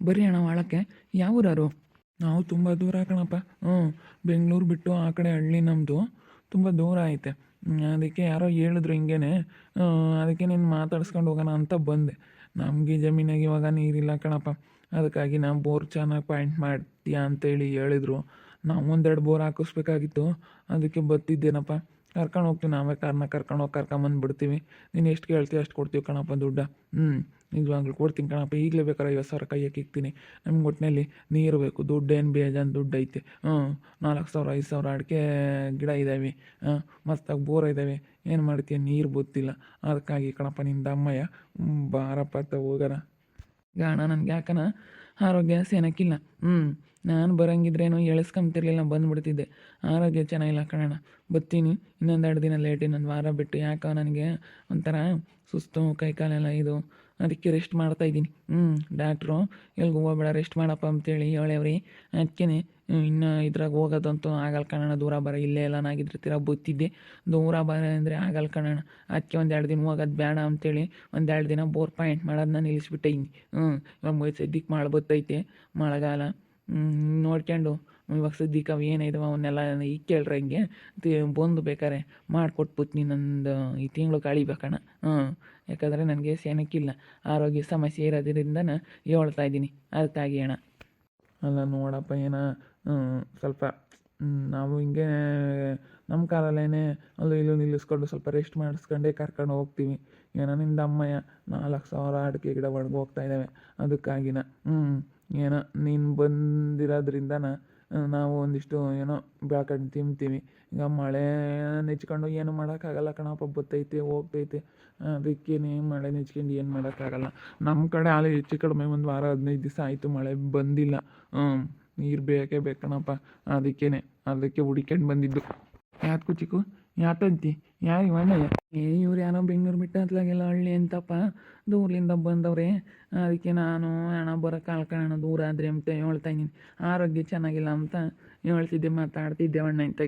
ಬರ್ರಿ ಅಣ್ಣ ಒಳಕ್ಕೆ. ಯಾವ ಊರವರು ನಾವು ತುಂಬ ದೂರ ಕಣಪ್ಪ. ಹ್ಞೂ ಬೆಂಗಳೂರು ಬಿಟ್ಟು ಆ ಕಡೆ ಹಳ್ಳಿ ನಮ್ಮದು ತುಂಬ ದೂರ ಐತೆ. ಅದಕ್ಕೆ ಯಾರೋ ಹೇಳಿದ್ರು ಹಿಂಗೇನೆ. ಅದಕ್ಕೆ ನೀನು ಮಾತಾಡ್ಸ್ಕೊಂಡು ಹೋಗೋಣ ಅಂತ ಬಂದೆ. ನಮಗೆ ಜಮೀನಾಗ ಇವಾಗ ನೀರಿಲ್ಲ ಕಣಪ್ಪ. ಅದಕ್ಕಾಗಿ ನಾವು ಬೋರ್ ಚೆನ್ನಾಗಿ ಪಾಯಿಂಟ್ ಮಾಡ್ತೀಯಾ ಅಂತೇಳಿ ಹೇಳಿದ್ರು. ನಾವು ಒಂದೆರಡು ಬೋರ್ ಹಾಕಿಸ್ಬೇಕಾಗಿತ್ತು. ಅದಕ್ಕೆ ಬತ್ತಿದ್ದೇನಪ್ಪ. ಕರ್ಕೊಂಡು ಹೋಗ್ತೀವಿ ನಾವೇ ಕಾರ್ನ ಕರ್ಕೊಂಡು ಹೋಗಿ ಕರ್ಕೊಂಬಂದು ಬಿಡ್ತೀವಿ. ನೀನು ಎಷ್ಟು ಕೇಳ್ತೀವಿ ಅಷ್ಟು ಕೊಡ್ತೀವಿ ಕಣಪ್ಪ ದುಡ್ಡ. ಹ್ಞೂ ನಿಜವಾಗ್ಲೂ ಕೊಡ್ತೀನಿ ಕಣಪ್ಪ. ಈಗಲೇ ಬೇಕಾರೆ ಐವತ್ತು ಸಾವಿರ ಕೈಯಕ್ಕೆ ಇಕ್ತೀನಿ. ನಮ್ಗೆ ಒಟ್ಟಿನಲ್ಲಿ ನೀರು ಬೇಕು ದುಡ್ಡೇನು ಬೇಜಾನು ದುಡ್ಡು ಐತೆ. ಹ್ಞೂ ನಾಲ್ಕು ಸಾವಿರ, ಐದು ಸಾವಿರ ಅಡಿಕೆ, ಗಿಡ ಇದ್ದಾವೆ ಹಾಂ ಮಸ್ತಾಗಿ ಬೋರ್ ಇದ್ದಾವೆ ಏನು ಮಾಡ್ತೀಯ? ನೀರು ಗೊತ್ತಿಲ್ಲ ಅದಕ್ಕಾಗಿ ಕಣಪ್ಪ ನಿಂದ ಅಮ್ಮಯ್ಯ ಬಾರಪ್ಪ ಹೋಗೋಣ ಗಾಣ ನನಗೆ ಯಾಕನ? ಆರೋಗ್ಯ ಸೇನಕ್ಕಿಲ್ಲ ಹ್ಞೂ ನಾನು ಬರಂಗಿದ್ರೇನು ಎಳಿಸ್ಕೊಂತಿರ್ಲಿಲ್ಲ ಬಂದ್ಬಿಡ್ತಿದ್ದೆ. ಆರೋಗ್ಯ ಚೆನ್ನಾಗಿಲ್ಲ ಕಣಣ್ಣ. ಬತ್ತೀನಿ, ಇನ್ನೊಂದೆರಡು ದಿನ ಲೇಟ್ ಇನ್ನೊಂದು ವಾರ ಬಿಟ್ಟು ಯಾಕೋ ನನಗೆ ಒಂಥರ ಸುಸ್ತು ಕೈ ಕಾಲೆಲ್ಲ ಇದು. ಅದಕ್ಕೆ ರೆಸ್ಟ್ ಮಾಡ್ತಾ ಇದ್ದೀನಿ. ಹ್ಞೂ ಡಾಕ್ಟ್ರು ಎಲ್ಗೂ ಹೋಗ್ಬೇಡ ರೆಸ್ಟ್ ಮಾಡಪ್ಪ ಅಂತೇಳಿ ಹೇಳೇವ್ರಿ. ಅದಕ್ಕೆ ಇನ್ನು ಇದ್ರಾಗ ಹೋಗೋದಂತೂ ಆಗಲ್ಲ ಕಣಣ್ಣ ದೂರ ಬರ, ಇಲ್ಲೇ ಎಲ್ಲ ನಾಗಿದ್ರೆ ತೀರ ಬತ್ತಿದ್ದೆ. ದೂರ ಬರ ಅಂದರೆ ಆಗಲ್ಲ ಕಣಣ್ಣ ಅದಕ್ಕೆ ಒಂದು ಎರಡು ದಿನ ಹೋಗೋದು ಬೇಡ ಅಂತೇಳಿ ಒಂದು ಎರಡು ದಿನ ಬೋರ್ ಪಾಯಿಂಟ್ ಮಾಡೋದನ್ನ ನಿಲ್ಲಿಸ್ಬಿಟ್ಟೆ ಹ್ಞೂ ಇವಾಗ ಮೈ ಸದ್ಯಕ್ಕೆ ಮಳೆ ಬತ್ತೈತೆ, ಮಳೆಗಾಲ. ನೋಡ್ಕೊಂಡು ಇವಾಗ ಸದ್ಯಕ್ಕೆ ಅವು ಏನಿದಾವೆ ಅವನ್ನೆಲ್ಲ ಈಗ ಕೇಳ್ರೆ ಹಿಂಗೆ. ಬಂದು ಬೇಕಾರೆ ಮಾಡಿಕೊಟ್ಬಿಡ್ತೀನಿ ನಂದು ಈ ತಿಂಗಳು ಕಳಿಬೇಕಣ ಹ್ಞೂ ಯಾಕಂದರೆ ನನಗೆ ಸೇನಕ್ಕಿಲ್ಲ ಆರೋಗ್ಯ ಸಮಸ್ಯೆ ಇರೋದ್ರಿಂದ ಹೇಳ್ತಾ ಇದ್ದೀನಿ. ಅದಕ್ಕಾಗಿ ಅಣ್ಣ. ಅಲ್ಲ ನೋಡಪ್ಪ ಏನ ಸ್ವಲ್ಪ, ನಾವು ಹಿಂಗೆ, ನಮ್ಮ ಕಾರಲ್ಲೇ ಅಲ್ಲೂ ಇಲ್ಲೂ ನಿಲ್ಲಿಸ್ಕೊಂಡು ಸ್ವಲ್ಪ ರೆಸ್ಟ್ ಮಾಡಿಸ್ಕೊಂಡೇ ಕರ್ಕೊಂಡು ಹೋಗ್ತೀವಿ. ಏನೋ ನಿಂದ ಅಮ್ಮಯ್ಯ ನಾಲ್ಕು ಸಾವಿರ ಅಡಿಕೆ ಗಿಡ ಒಣಗಿ ಹೋಗ್ತಾ ಇದ್ದಾವೆ ಅದಕ್ಕಾಗಿನ ಹ್ಞೂ ಏನೋ ನೀನು ಬಂದಿರೋದ್ರಿಂದ ನಾವು ಒಂದಿಷ್ಟು ಏನೋ ಬೆಳ್ಕೊಂಡು ತಿಂತೀವಿ. ಈಗ ಮಳೆ ನೆಚ್ಕೊಂಡು ಏನು ಮಾಡೋಕ್ಕಾಗಲ್ಲ ಕಣಪ್ಪ, ಬತ್ತೈತೆ, ಹೋಗ್ತೈತೆ. ಅದಕ್ಕೇನೆ ಮಳೆ ನೆಚ್ಕೊಂಡು ಏನು ಮಾಡೋಕ್ಕಾಗಲ್ಲ. ನಮ್ಮ ಕಡೆ ಅಲ್ಲಿ ಹೆಚ್ಚು ಕಡಿಮೆ ಒಂದು ವಾರ ಹದಿನೈದು ದಿವಸ ಆಯಿತು ಮಳೆ ಬಂದಿಲ್ಲ. ಹ್ಞೂ ನೀರು ಬೇಕೇ ಬೇಕಣಪ್ಪ. ಕಣಪ್ಪ ಅದಕ್ಕೇನೆ, ಅದಕ್ಕೆ ಹುಡಿಕೊಂಡು ಬಂದಿದ್ದು. ಯಾತ್ಕು ಚಿಕ್ಕು, ಯಾತಂತಿ? ಯಾರು ಅಣ್ಣಯ್ಯ ಏ, ಇವ್ರು ಯಾರೋ ಬೆಂಗಳೂರು ಬಿಟ್ಟ ಹತ್ಲಾಗೆಲ್ಲ ಹಳ್ಳಿ ಅಂತಪ್ಪ. ದೂರದಿಂದ ಬಂದವ್ರೆ. ಅದಕ್ಕೆ ನಾನು ಹಣ ಬರೋಕೆ ಕಣ ದೂರ ಆದ್ರೆ ಅಂತ ಹೇಳ್ತಾ ಇದ್ದೀನಿ. ಆರೋಗ್ಯ ಚೆನ್ನಾಗಿಲ್ಲ ಅಂತ ಹೇಳ್ತಿದ್ದೆ, ಮಾತಾಡ್ತಿದ್ದೆ ಅಣ್ಣ ಅಂತ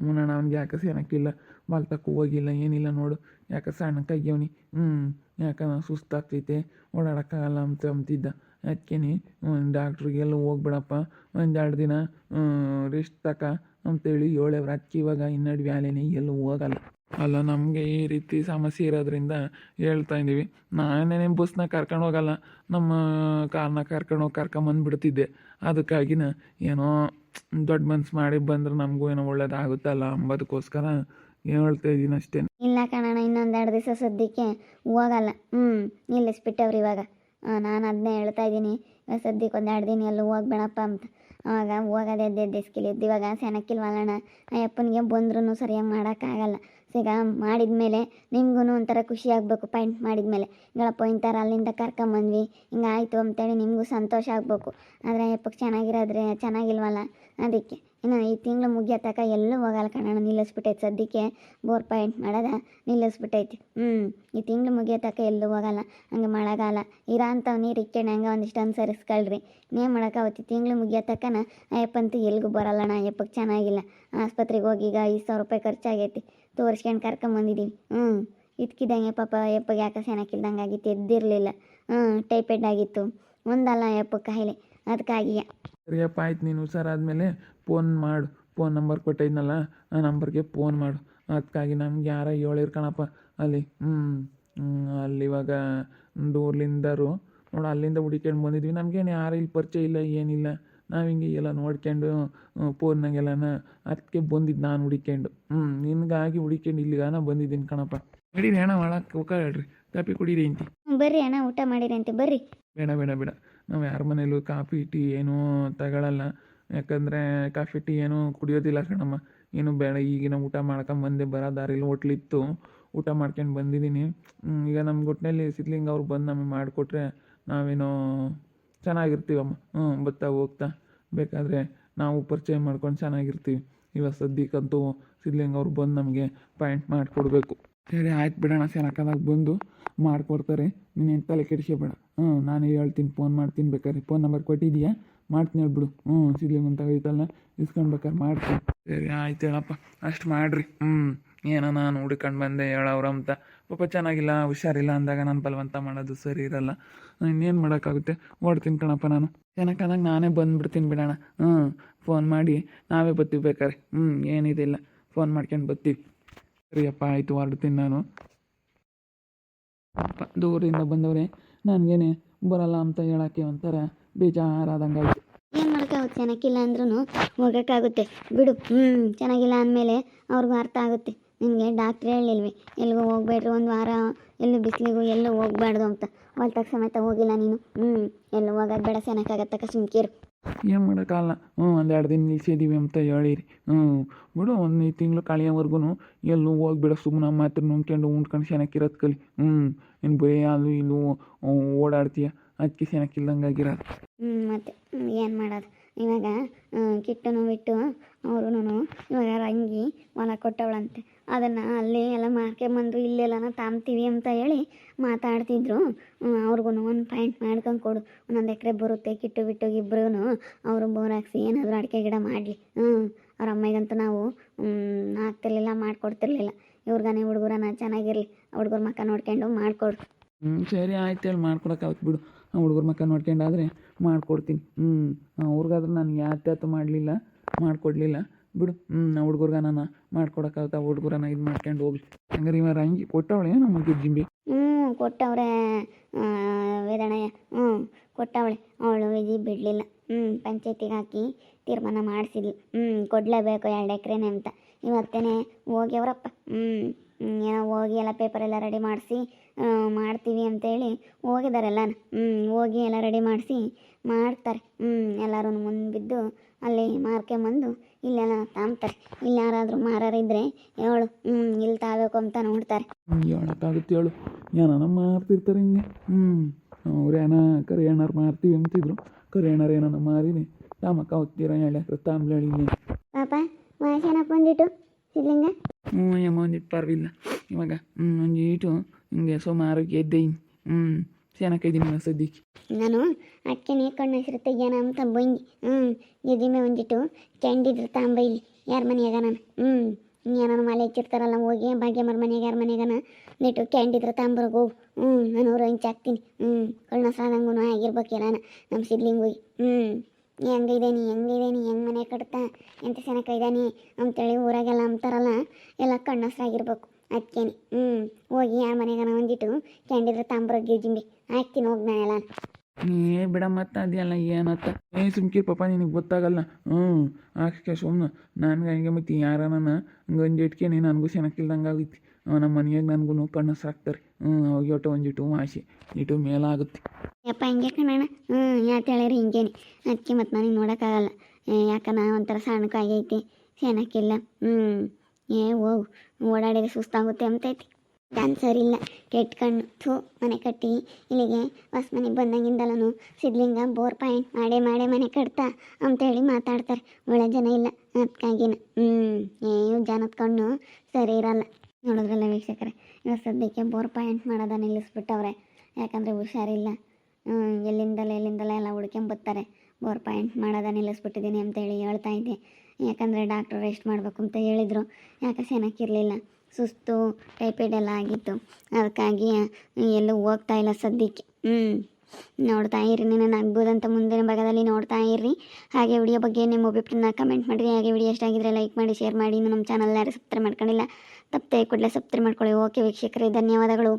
ಮುನ್ನಣ್ಣ ಅವ್ನಿಗೆ ಯಾಕೆ ಸೇನಕ್ಕಿಲ್ಲ ಬಾಲ್ತಕ್ಕೂ ಹೋಗಿಲ್ಲ, ಏನಿಲ್ಲ ನೋಡು. ಯಾಕೆ ಸಣ್ಣ ಆಗ್ಯವನಿ ಹ್ಞೂ ಯಾಕೆ ಸುಸ್ತಾಗ್ತೈತೆ? ಓಡಾಡೋಕ್ಕಾಗಲ್ಲ ಅಂತ ಅಂತಿದ್ದ. ಅದಕ್ಕೇನೆ ಹೋಗ್ಬಿಡಪ್ಪ, ಒಂದೆರಡು ದಿನ ರೆಸ್ಟ್ ತಕ ಅಂತೇಳಿ ಹೇಳವ್ರು ಅದಕ್ಕೆ ಇವಾಗ ಇನ್ನೆರಡು ವ್ಯಾಲೆನೇ ಎಲ್ಲೂ ಹೋಗಲ್ಲ. ಅಲ್ಲ, ನಮಗೆ ಈ ರೀತಿ ಸಮಸ್ಯೆ ಇರೋದ್ರಿಂದ ಹೇಳ್ತಾ ಇದ್ದೀವಿ. ನಾನೇನೇ ಬಸ್ನ ಕರ್ಕೊಂಡು ಹೋಗಲ್ಲ, ನಮ್ಮ ಕಾರ್ನ ಕರ್ಕೊಂಡು ಹೋಗಿ ಕರ್ಕೊಂಬಂದ್ಬಿಡ್ತಿದ್ದೆ. ಅದಕ್ಕಾಗಿನ ಏನೋ ದೊಡ್ಡ ಮನ್ಸು ಮಾಡಿ ಬಂದ್ರೆ ನಮಗೂ ಏನೋ ಒಳ್ಳೇದಾಗುತ್ತಲ್ಲ ಅಂಬೋದಕ್ಕೋಸ್ಕರ ಹೇಳ್ತಾ ಇದ್ದೀನಿ ಅಷ್ಟೇ. ಇಲ್ಲ ಕಣಣ್ಣ, ಇನ್ನೊಂದೆರಡು ದಿವಸ ಸದ್ಯಕ್ಕೆ ಹೋಗಲ್ಲ. ಹ್ಞೂ ನಿಲ್ಲಿಸ್ಬಿಟ್ಟವ್ರು ಇವಾಗ. ನಾನು ಅದನ್ನೇ ಹೇಳ್ತಾ ಇದ್ದೀನಿ. ಸದ್ಯಕ್ಕೆ ಒಂದೆರಡು ದಿನ ಎಲ್ಲೂ ಹೋಗ್ಬೇಡಪ್ಪ ಅಂತ. ಆವಾಗ ಹೋಗೋದು ಅದೇ ಎದ್ದು ಎಸ್ಕಿಲಿದ್ದು ಇವಾಗ ಸೆನಕ್ಕಿಲ್ವಲ್ಲಣ್ಣ ಆ ಅಪ್ಪನಿಗೆ ಬಂದ್ರೂ ಸರಿಯಾಗಿ ಮಾಡೋಕ್ಕಾಗಲ್ಲ ಈಗ ಮಾಡಿದ್ಮೇಲೆ ನಿಮಗೂ ಒಂಥರ ಖುಷಿ ಆಗಬೇಕು ಪಾಯಿಂಟ್ ಮಾಡಿದ್ಮೇಲೆ. ಹಿಂಗಳಪ್ಪ ಇಂಥರ ಅಲ್ಲಿಂದ ಕರ್ಕೊಂಬಂದ್ವಿ ಹಿಂಗಾಯ್ತು ಅಂತೇಳಿ ನಿಮಗೂ ಸಂತೋಷ ಆಗಬೇಕು. ಆದರೆ ಅಪ್ಪಕ್ಕೆ ಚೆನ್ನಾಗಿರೋದ್ರೆ ಚೆನ್ನಾಗಿಲ್ವಲ್ಲ? ಅದಕ್ಕೆ. ಇನ್ನು ಈ ತಿಂಗಳು ಮುಗಿಯೋ ಎಲ್ಲೂ ಹೋಗಲ್ಲ ಕಣಣ್ಣ, ನಿಲ್ಲಿಸ್ಬಿಟ್ಟೈತೆ ಸದ್ಯಕ್ಕೆ. ಬೋರ್ ಪಾಯಿಂಟ್ ಮಾಡೋದ, ನಿಲ್ಲಿಸ್ಬಿಟ್ಟೈತಿ. ಹ್ಞೂ ಈ ತಿಂಗಳು ಮುಗಿಯೋ ಎಲ್ಲೂ ಹೋಗಲ್ಲ, ಹಂಗೆ ಮಳೆಗಾಲ ಇರೋ ಅಂಥವು ನೀರು ಇಕ್ಕೊಂಡು ಹಂಗೆ ಒಂದಿಷ್ಟು ಅನುಸರಿಸ್ಕೊಳ್ರಿ. ಇನ್ನೇನು ಮಾಡೋಕ್ಕಾಗುತ್ತೆ ತಿಂಗಳು ಮುಗಿಯೋ ತನಕನ ಅಯ್ಯಪ್ಪಂತೂ ಎಲ್ಗೂ ಬರಲ್ಲಣ್ಣ, ಅಯ್ಯಪ್ಪಗೆ ಚೆನ್ನಾಗಿಲ್ಲ. ಆಸ್ಪತ್ರೆಗೆ ಹೋಗಿ ಈಗ ಐದು ಸಾವಿರ ರೂಪಾಯಿ ಖರ್ಚಾಗೈತಿ. ತೋರಿಸ್ಕೊಂಡು ಕರ್ಕೊಂಬಂದಿದ್ದೀವಿ ಹ್ಞೂ ಇದ್ಕಿದ್ದಂಗೆ ಪಾಪ ಅಯ್ಯಪ್ಪಗೆ ಯಾಕೆ ಸೆನಕ್ಕಿಲ್ದಂಗೆ ಆಗಿತ್ತು ಎದ್ದಿರಲಿಲ್ಲ. ಹ್ಞೂ ಟೈಪೆಡ್ ಆಗಿತ್ತು. ಒಂದಲ್ಲ ಅಯ್ಯಪ್ಪ ಕಾಯಿಲೆ. ಅದಕ್ಕಾಗಿ ಸರಿಯಪ್ಪ ಆಯ್ತು ನೀನು ಹುಷಾರಾದ್ಮೇಲೆ ಫೋನ್ ಮಾಡು. ಫೋನ್ ನಂಬರ್ ಕೊಟ್ಟಿದ್ನಲ್ಲ ಆ ನಂಬರ್ಗೆ ಫೋನ್ ಮಾಡು. ಅದಕ್ಕಾಗಿ ನಮ್ಗೆ ಯಾರ ಹೇಳಿರ್ ಕಣಪ್ಪ. ಅಲ್ಲಿ ಹ್ಞೂ ಅಲ್ಲಿ ಇವಾಗ ದೂರ್ಲಿಂದರು. ನೋಡು ಅಲ್ಲಿಂದ ಹುಡುಕೊಂಡು ಬಂದಿದ್ವಿ. ನಮಗೇನು ಯಾರು ಇಲ್ಲಿ ಪರಿಚಯ ಇಲ್ಲ ಏನಿಲ್ಲ. ನಾವು ಹಿಂಗೆ ಎಲ್ಲ ನೋಡ್ಕೊಂಡು ಫೋನ್ನಾಗೆಲ್ಲನ ಅದಕ್ಕೆ ಬಂದಿದ್ದು ನಾನು ಹುಡಿಕೊಂಡು ಹ್ಞೂ ನಿನಗಾಗಿ ಇಲ್ಲಿಗ ಇಲ್ಲಿಗಾನ ಬಂದಿದ್ದೀನಿ ಕಣಪ್ಪ. ನಡೀರಿ ಅಣ್ಣ ಒಳಕ್ಕೆ ಹೋಗ್ರಿ ಕಾಪಿ ಕುಡೀರಿ ಅಂತ ಬರ್ರಿ ಅಣ್ಣ ಊಟ ಮಾಡಿರಿ ಅಂತ ಬರ್ರಿ. ಬೇಡ ಬೇಡ ಬೇಡ. ನಾವು ಯಾರ ಮನೇಲೂ ಕಾಫಿ, ಟೀ ಏನೂ ತಗೊಳ್ಳಲ್ಲ ಯಾಕಂದರೆ ಕಾಫಿ, ಟೀ ಏನೂ ಕುಡಿಯೋದಿಲ್ಲ ಕಣಮ್ಮ. ಏನು ಬೇಡ, ಈಗಿನ ಊಟ ಮಾಡ್ಕೊಂಬಂದೆ ಬರೋ ದಾರಿಲಿ ಹೋಟ್ಲಿತ್ತು. ಊಟ ಮಾಡ್ಕೊಂಡು ಬಂದಿದ್ದೀನಿ. ಈಗ ನಮ್ಮ ಗುಟ್ಟಿನಲ್ಲಿ ಸಿದ್ಲಿಂಗ ಅವ್ರು ಬಂದು ನಮಗೆ ಮಾಡಿಕೊಟ್ರೆ ನಾವೇನೋ ಚೆನ್ನಾಗಿರ್ತೀವಮ್ಮ. ಹ್ಞೂ ಬತ್ತಾ ಹೋಗ್ತಾ. ಬೇಕಾದರೆ ನಾವು ಪರಿಚಯ ಮಾಡ್ಕೊಂಡು ಚೆನ್ನಾಗಿರ್ತೀವಿ. ಇವಾಗ ಸದ್ಯಕ್ಕಂತೂ ಸಿದ್ಲಿಂಗ ಅವ್ರು ಬಂದು ನಮಗೆ ಪಾಯಿಂಟ್ ಮಾಡಿಕೊಡ್ಬೇಕು. ಸರಿ, ಆಯ್ತು ಬಿಡೋಣ. ಸೆನಕದಾಗ ಬಂದು ಮಾಡಿಕೊಡ್ತಾರೆ. ನೀನು ತಲೆ ಕೆಡಿಸ್ಕೋಬೇಡ. ಹ್ಞೂ, ನಾನು ಹೇಳ್ತೀನಿ ಫೋನ್ ಮಾಡ್ತೀನಿ ಬೇಕಾದ್ರೆ. ಫೋನ್ ನಂಬರ್ ಕೊಟ್ಟಿದ್ದೀಯಾ? ಮಾಡ್ತೀನಿ ಹೇಳ್ಬಿಡು. ಹ್ಞೂ ಸಿದ್ಲಿಂಗ್ ಅಂತ ಇಸ್ಕೊಂಡು ಬೇಕಾದ್ರೆ ಮಾಡ್ತೀನಿ. ಸರಿ, ಆಯ್ತು ಹೇಳಪ್ಪ. ಅಷ್ಟು ಮಾಡಿರಿ. ಹ್ಞೂ, ಏನೋ ನಾನು ಹುಡ್ಕೊಂಡು ಬಂದೆ ಹೇಳೋರು ಅಂತ. ಪಾಪ ಚೆನ್ನಾಗಿಲ್ಲ, ಹುಷಾರಿಲ್ಲ ಅಂದಾಗ ನಾನು ಬಲವಂತ ಮಾಡೋದು ಸರಿ ಇರಲ್ಲ. ಇನ್ನೇನು ಮಾಡೋಕ್ಕಾಗುತ್ತೆ? ಓಡ್ತೀನಿ ಕಣಪ್ಪ ನಾನು. ಏನಕ್ಕಂದಾಗ ನಾನೇ ಬಂದ್ಬಿಡ್ತೀನಿ ಬಿಡೋಣ. ಹ್ಞೂ ಫೋನ್ ಮಾಡಿ, ನಾವೇ ಬರ್ತೀವಿ ಬೇಕಾರೆ ಹ್ಞೂ ಏನಿದಿಲ್ಲ ಫೋನ್ ಮಾಡ್ಕೊಂಡು ಬರ್ತೀವಿ. ಸರಿಯಪ್ಪ, ಆಯಿತು, ಹೊರಡ್ತೀನಿ ನಾನು. ದೂರಿಂದ ಬಂದವ್ರೆ. ನನಗೇನೆ ಬರಲ್ಲ ಅಂತ ಹೇಳೋಕ್ಕೆ ಒಂಥರ ಬೇಜಾರಾದಂಗೆ ಆಯ್ತು ಏನು ಮಾಡೋಕ್ಕಾಗುತ್ತೆ ಚೆನ್ನಾಗಿಲ್ಲ ಅಂದ್ರೂ ಹೋಗೋಕ್ಕಾಗುತ್ತೆ. ಬಿಡು ಹ್ಞೂ ಚೆನ್ನಾಗಿಲ್ಲ ಅಂದಮೇಲೆ ಅವ್ರಿಗೂ ಅರ್ಥ ಆಗುತ್ತೆ. ನಿಮಗೆ ಡಾಕ್ಟ್ರ್ ಹೇಳಿಲ್ವಿ ಎಲ್ಲಿಗೂ ಹೋಗ್ಬೇಡ್ರಿ ಒಂದು ವಾರ, ಎಲ್ಲೂ ಬಿಸಿಲಿಗೂ ಎಲ್ಲೂ ಹೋಗ್ಬಾರ್ದು ಅಂತ. ಹೊಲ್ತಾಗ ಸಮೇತ ಹೋಗಿಲ್ಲ ನೀನು. ಹ್ಞೂ ಎಲ್ಲೂ ಹೋಗೋದು ಬೇಡ ಚೆನ್ನಾಗಾಗತ್ತಕ್ಕ ಸುಮ್ಕಿರು. ಏನು ಮಾಡೋಕ್ಕಾಗಲ್ಲ. ಹ್ಞೂ ಒಂದು ಎರಡು ದಿನ ನಿಲ್ಸಿದ್ದೀವಿ ಅಂತ ಹೇಳಿರಿ. ಹ್ಞೂ ಬಿಡು, ಒಂದು ಈ ತಿಂಗಳು ಕಳೆಯೋವರೆಗೂ ಎಲ್ಲೂ ಹೋಗ್ಬಿಡ ಸುಮ್ಮನೆ ಮಾತ್ರ ನುಂಕೊಂಡು ಉಂಡ್ಕೊಂಡು ಚೆನ್ನಾಗಿರೋದು ಕಲಿ. ಹ್ಞೂ ಇನ್ನು ಬರೀ ಅದು ಇಲ್ಲೂ ಓಡಾಡ್ತೀಯ. ಅದಕ್ಕೆ ಚೆನ್ನಾಗಿಲ್ದಂಗೆ ಆಗಿರೋದು. ಹ್ಞೂ ಮತ್ತೆ ಏನು ಮಾಡೋದು? ಇವಾಗ ಕಿಟ್ಟನು ಬಿಟ್ಟು ಅವರು ಇವಾಗ ರಂಗಿ ಹೊಲ ಕೊಟ್ಟವಳಂತೆ. ಅದನ್ನು ಅಲ್ಲಿ ಎಲ್ಲ ಮಾರ್ಕೊಂಬಂದು ಇಲ್ಲೆಲ್ಲನ ತಾಂಬ್ತೀವಿ ಅಂತ ಹೇಳಿ ಮಾತಾಡ್ತಿದ್ರು. ಅವ್ರಿಗೂ ಒಂದು ಪಾಯಿಂಟ್ ಮಾಡ್ಕೊಂಡು ಕೊಡು. ಒಂದೊಂದು ಎಕರೆ ಬರುತ್ತೆ, ಕಿಟ್ಟು ಬಿಟ್ಟು ಇಬ್ರು ಅವರು ಬೋರ್ ಹಾಕ್ಸಿ ಏನಾದರೂ ಅಡಿಕೆ ಗಿಡ ಮಾಡಲಿ. ಹ್ಞೂ ಅವ್ರ ಅಮ್ಮಗಂತೂ ನಾವು ಹಾಕ್ತಿರ್ಲಿಲ್ಲ ಮಾಡಿಕೊಡ್ತಿರ್ಲಿಲ್ಲ. ಇವ್ರಿಗಾನೆ ಹುಡುಗರನ್ನ ಚೆನ್ನಾಗಿರಲಿ. ಹುಡುಗರ ಮಕ್ಕ ನೋಡ್ಕೊಂಡು ಮಾಡಿಕೊಡು. ಹ್ಞೂ ಸರಿ ಆಯ್ತು ಹೇಳಿ ಮಾಡ್ಕೊಡೋಕ್ಕಾಗುತ್ತೆ ಬಿಡು. ಹುಡುಗರ ಮಕ್ಕ ನೋಡ್ಕೊಂಡಾದರೆ ಮಾಡಿಕೊಡ್ತೀನಿ. ಹ್ಞೂ ಅವ್ರಿಗಾದ್ರೂ ನನಗೆ ಯಾತ್ಯಾತು ಮಾಡಲಿಲ್ಲ, ಮಾಡಿಕೊಡ್ಲಿಲ್ಲ. ಬಿಡು ಹ್ಞೂ ಹುಡುಗರ್ಗ ನಾನು ಮಾಡ್ಕೊಡೋಕ್ಕಾಗುತ್ತೆ ಹುಡುಗರನ್ನ ಇದು ಮಾಡ್ಕೊಂಡು ಹೋಗಿ. ಹಂಗಾರೆ ಇವ ರಂಗಿ ಕೊಟ್ಟವಳೆ ನಮ್ಮ ಜಿಂಬಿ. ಹ್ಞೂ ಕೊಟ್ಟವ್ರೆ ವೇದಣ್ಣಯ್ಯ ಹ್ಞೂ ಕೊಟ್ಟವಳೆ. ಅವಳು ವಿಜಿ ಬಿಡಲಿಲ್ಲ. ಹ್ಞೂ ಪಂಚಾಯತಿಗೆ ಹಾಕಿ ತೀರ್ಮಾನ ಮಾಡಿಸಿದ್ಲು. ಹ್ಞೂ ಕೊಡಲೇಬೇಕು ಎರಡು ಎಕರೆನೆ ಅಂತ. ಇವತ್ತೇನೆ ಅವರಪ್ಪ. ಹ್ಞೂ ಏನೋ ಹೋಗಿ ಎಲ್ಲ ಪೇಪರೆಲ್ಲ ರೆಡಿ ಮಾಡಿಸಿ ಮಾಡ್ತೀವಿ ಅಂತೇಳಿ ಹೋಗಿದ್ದಾರೆಲ್ಲ ಹ್ಞೂ ಹೋಗಿ ಎಲ್ಲ ರೆಡಿ ಮಾಡಿಸಿ ಮಾಡ್ತಾರೆ. ಹ್ಞೂ ಎಲ್ಲರೂ ಮುಂದೆ ಬಿದ್ದು ಅಲ್ಲಿ ಮಾರ್ಕೊಂಬಂದು ಇಲ್ಲೆಲ್ಲ ತಾಂಬ್ತಾರೆ. ಇಲ್ಲಿ ಯಾರಾದರೂ ಮಾರಾರಿದ್ರೆ ಹೇಳು. ಹ್ಞೂ ಇಲ್ಲಿ ತಾಬೇಕು ಅಂತ ನೋಡ್ತಾರೆ. ಹೇಳೋಕ್ಕಾಗುತ್ತೆ ಹೇಳು ಏನಾನ ಮಾರ್ತಿರ್ತಾರೆ ಹಿಂಗೆ. ಹ್ಞೂ ಅವ್ರು ಏನ ಕರೆ ಏನಾರು ಮಾರ್ತೀವಿ ಅಂತಿದ್ರು. ಕರೆ ಏನಾರು ಏನಾನ ಮಾರಿನಿ. ತಾಮಕ್ಕ ಹೋಗ್ತೀರ ಹೇಳಿ ತಾಂಬ್ಲ ಹೇಳಿ ಪಾಪ ವಾಸನಪ್ಪ ಬಂದಿಟ್ಟು ಇಲ್ಲಿಂಗ ಹ್ಞೂ ಅಮ್ಮ ಒಂದಿಟ್ಟು ಪರವಿಲ್ಲ. ಇವಾಗ ಹ್ಞೂ ಒಂದಿಟ್ಟು ಹಿಂಗೆ ಸುಮಾರು ಗೆದ್ದೆ ಹ್ಞೂ ಚೆನ್ನಾಗಿದ್ದೀನಿ ಸದ್ಯಕ್ಕೆ? ನಾನು, ಅಕ್ಕಿ ಕಣ್ಣು ಹೆಸರು ಅಂತ ಬಂಗಿ ಹ್ಞೂ ಎದಿಮೆ ಒಂದಿಟ್ಟು ಕ್ಯಾಂಡಿದ್ರ ತಾಂಬ ಇಲ್ಲಿ, ಯಾರ ಮನೆಯಾಗ ನಾನು? ಹ್ಞೂ ಏನಾರು ಮಲೆ ಹಚ್ಚಿರ್ತಾರಲ್ಲ, ಹೋಗಿ ಭಾಗ್ಯಮ್ಮರ ಮನೆಯಾಗ, ಯಾರ ಮನೆಯಾಗನ ನಿಟ್ಟು ಕ್ಯಾಂಡಿದ್ರ ತಾಂಬ್ರಿಗೆ ಹೋಗು ಹ್ಞೂ ನಾನು ಊರು ಹಾಕ್ತೀನಿ ಹ್ಞೂ ಕಳ್ಳ ಸಾದಂಗೂ ಎಲ್ಲಾನ ನಮ್ಮ ಸಿಬ್ಲಿಂಗ್ ಹೋಗಿ. ಹ್ಞೂ ಹೆಂಗಿದೇನಿ ಹೆಂಗಿದೇನಿ ಹೆಂಗೆ ಮನೆ ಕಟ್ತಾ? ಎಂತ ಚೆನ್ನಾಗಿ ಇದ್ದಾನೆ ಅಂತೇಳಿ ಊರಾಗೆಲ್ಲ ಅಂತಾರಲ್ಲ ಎಲ್ಲ ಕಣ್ಣಸ್ರಾಗಿರ್ಬೇಕು ಅದಕ್ಕೇನೆ ಹ್ಞೂ ಹೋಗಿ ಆ ಮನೆಗಾನ ಒಂದಿಟ್ಟು ಕ್ಯಾಂಡಿದ್ರ ತಾಂಬ್ರ ಗಿಜಿಂಬಿ ಹಾಕ್ತೀನಿ ಹೋಗಿ ನಾನೆಲ್ಲ. ಏ ಬಿಡ ಮತ್ತೆ ಅದೆಲ್ಲ ಏನತ್ತ? ಏ ಸುಮ್ಕಿರ್ ಪಾಪ ನಿನಗೆ ಗೊತ್ತಾಗಲ್ಲ. ಹ್ಞೂ ಆಕೆ ಸುಮ್ಮನೆ ನನಗೆ ಹಂಗೆ ಮತ್ತೆ ಯಾರನ ಹಂಗೆ ಇಟ್ಕೇನೆ ನನಗೂ ಸೆನಕಿಲ್ದಂಗೆ ಆಗೈತಿ ನಮ್ಮ ಮನೆಯಾಗ ನನಗೂ ಕಣ್ಣು ಸಾಕ್ತಾರೆ. ಹ್ಞೂ ಅವಾಗ ಒಟ್ಟು ಒಂದಿಟ್ಟು ಮಾಸಿ ಇಟ್ಟು ಮೇಲಾಗುತ್ತೆ. ಯಪ್ಪ ಹಿಂಗೆ ಕಣಣ್ಣ. ಹ್ಞೂ ಯಾಕೆ ಹೇಳಿರಿ ಹಿಂಗೇನೆ. ಅದಕ್ಕೆ ಮತ್ತು ನನಗೆ ನೋಡೋಕ್ಕಾಗಲ್ಲ. ಯಾಕನ ಒಂಥರ ಸಣ್ಣಕ್ಕಾಗೈತಿ. ಸೆನಕಿಲ್ಲ ಹ್ಞೂ ಏ ಹೋಗು. ಓಡಾಡಿದ್ರೆ ಸುಸ್ತಾಗುತ್ತೆ ಅಂತೈತಿ. ಡ್ಯಾನ್ಸರ್ ಇಲ್ಲ. ಕೆಟ್ಟ ಕಣ್ಣು ಥೂ, ಮನೆ ಕಟ್ಟಿ. ಇಲ್ಲಿಗೆ ಹೊಸ ಮನೆಗೆ ಬಂದಂಗಿಂದಲೂ ಸಿದ್ಲಿಂಗ ಬೋರ್ ಪಾಯಿಂಟ್ ಮಾಡೇ ಮಾಡೇ ಮನೆ ಕಟ್ತಾ ಅಂತೇಳಿ ಮಾತಾಡ್ತಾರೆ. ಒಳ್ಳೆ ಜನ ಇಲ್ಲ. ಅದಕ್ಕಾಗಿನ ಹ್ಞೂ ಏನು ಜನದ ಕಣ್ಣು ಸರಿ ಇರಲ್ಲ. ನೋಡಿದ್ರಲ್ಲ ವೀಕ್ಷಕರೇ ಇವಾಗ ಸದ್ಯಕ್ಕೆ ಬೋರ್ ಪಾಯಿಂಟ್ ಮಾಡೋದ ನಿಲ್ಲಿಸ್ಬಿಟ್ಟವ್ರೆ. ಯಾಕಂದರೆ ಹುಷಾರಿಲ್ಲ. ಎಲ್ಲಿಂದಲೇ ಎಲ್ಲಿಂದಲೇ ಎಲ್ಲ ಹುಡ್ಕೊಂಬತ್ತಾರೆ. ಬೋರ್ ಪಾಯಿಂಟ್ ಮಾಡೋದ ನಿಲ್ಲಿಸ್ಬಿಟ್ಟಿದ್ದೀನಿ ಅಂತೇಳಿ ಹೇಳ್ತಾ ಇದ್ದೆ. ಯಾಕಂದರೆ ಡಾಕ್ಟ್ರು ರೆಸ್ಟ್ ಮಾಡಬೇಕು ಅಂತ ಹೇಳಿದರು. ಯಾಕೆ ಚೆನ್ನಾಗಿರಲಿಲ್ಲ ಸುಸ್ತು ಟೈಫೈಡ್ ಎಲ್ಲ ಆಗಿತ್ತು. ಅದಕ್ಕಾಗಿ ಎಲ್ಲೂ ಹೋಗ್ತಾ ಇಲ್ಲ ಸದ್ಯಕ್ಕೆ. ಹ್ಞೂ ನೋಡ್ತಾ ಇರಿ ನಾನು ಆಗ್ಬೋದಂತ ಮುಂದಿನ ಭಾಗದಲ್ಲಿ ನೋಡ್ತಾ ಇರ್ರಿ ಹಾಗೆ ವಿಡಿಯೋ ಬಗ್ಗೆ ನಿಮ್ಮ ಅಭಿಪ್ರಾಯನ ಕಮೆಂಟ್ ಮಾಡಿರಿ. ಹಾಗೆ ವಿಡಿಯೋ ಇಷ್ಟ ಆಗಿದ್ರೆ ಲೈಕ್ ಮಾಡಿ ಶೇರ್ ಮಾಡಿ. ನಮ್ಮ ಚಾನಲ್ ಯಾರು ಸಬ್ಸ್ಕ್ರೈಬ್ ಮಾಡ್ಕೊಂಡಿಲ್ಲ, ತಪ್ಪದೆ ಕೂಡಲೇ ಸಬ್ಸ್ಕ್ರೈಬ್ ಮಾಡ್ಕೊಳ್ಳಿ. ಓಕೆ ವೀಕ್ಷಕರೇ, ಧನ್ಯವಾದಗಳು.